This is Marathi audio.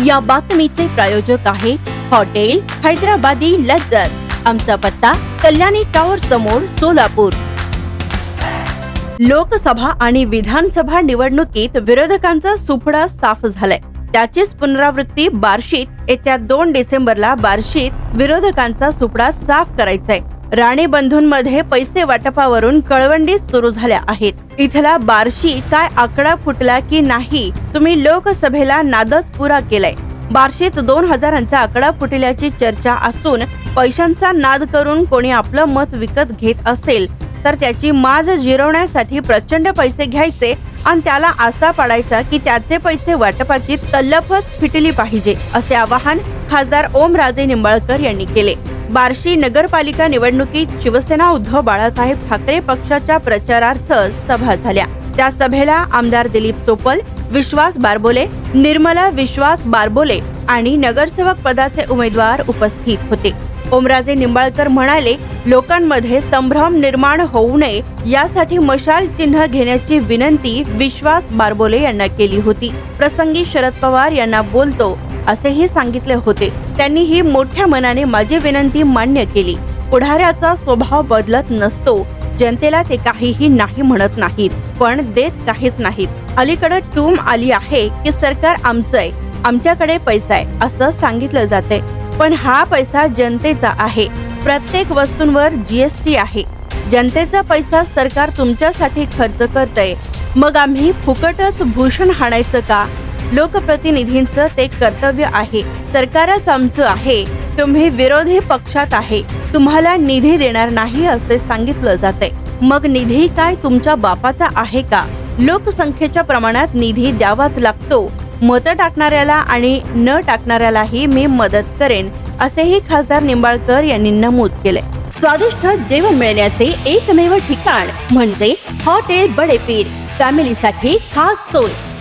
या बातमीचे प्रायोजक आहे हॉटेल हैदराबादी लज्जत आमचा पत्ता कल्याणी टॉवर समोर सोलापूर. लोकसभा आणि विधानसभा निवडणुकीत विरोधकांचा सुपडा साफ झालाय. त्याचीच पुनरावृत्ती बार्शीत येत्या दोन डिसेंबरला बार्शीत विरोधकांचा सुपडा साफ करायचा आहे राणे बंधूंमध्ये पैसे वाटपावरून कळवंडी सुरू झाल्या आहेत. इथला बार्शी काय आकडा फुटला की नाही तुम्ही लोकसभेला नादच पुरा केलाय. बार्शीत दोन हजारांचा आकडा फुटल्याची चर्चा असून पैशांचा नाद करून कोणी आपलं मत विकत घेत असेल तर त्याची माज जिरवण्यासाठी प्रचंड पैसे घ्यायचे आणि त्याला आसा पाडायचा की त्याचे पैसे वाटपाची तल्लफच फिटली पाहिजे असे आवाहन खासदार ओमराजे निंबाळकर यांनी केले. बार्शी नगरपालिका निवडणुकीत शिवसेना उद्धव बाळासाहेब ठाकरे पक्षाच्या प्रचारार्थ सभा झाल्या. त्या सभेला आमदार दिलीप चोपल विश्वास बारबोले निर्मला विश्वास बारबोले आणि नगरसेवक पदाचे उमेदवार उपस्थित होते. ओमराजे निंबाळकर म्हणाले लोकांमध्ये संभ्रम निर्माण होऊ नये यासाठी मशाल चिन्ह घेण्याची विनंती विश्वास बारबोले यांना केली होती. प्रसंगी शरद पवार यांना बोलतो असेही सांगितले होते. त्यांनी ही मोठ्या मनाने माझी विनंती मान्य केली. पुढाऱ्याचा स्वभाव बदलत नसतो. जनतेला ते काहीही नाही म्हणत नाहीत पण देत काहीच नाहीत. अलीकडे टूम आली आहे की सरकार आमचं आहे आमच्याकडे पैसा आहे असं सांगितलं जाते पण हा पैसा जनतेचा आहे. प्रत्येक वस्तूंवर जीएसटी आहे. जनतेचा पैसा सरकार तुमच्यासाठी खर्च करतय. मग आम्ही फुकटच भूषण हाणायचं का? लोकप्रतिनिधींचं ते कर्तव्य आहे. सरकारच आमचं आहे. तुम्ही विरोधी पक्षात आहे. तुम्हाला निधी देणार नाही असे सांगितलं जाते मग निधी काय तुमच्या बापाचा आहे का? लोकसंख्येच्या प्रमाणात निधी द्यावाच लागतो. मत टाकणाऱ्याला आणि न टाकणाऱ्यालाही मी मदत करेन असेही खासदार निंबाळकर यांनी नमूद केले स्वादिष्ट जेवण मिळण्याचे एकमेव ठिकाण म्हणजे हॉटेल बडेपीर. फॅमिलीसाठी खास सोय.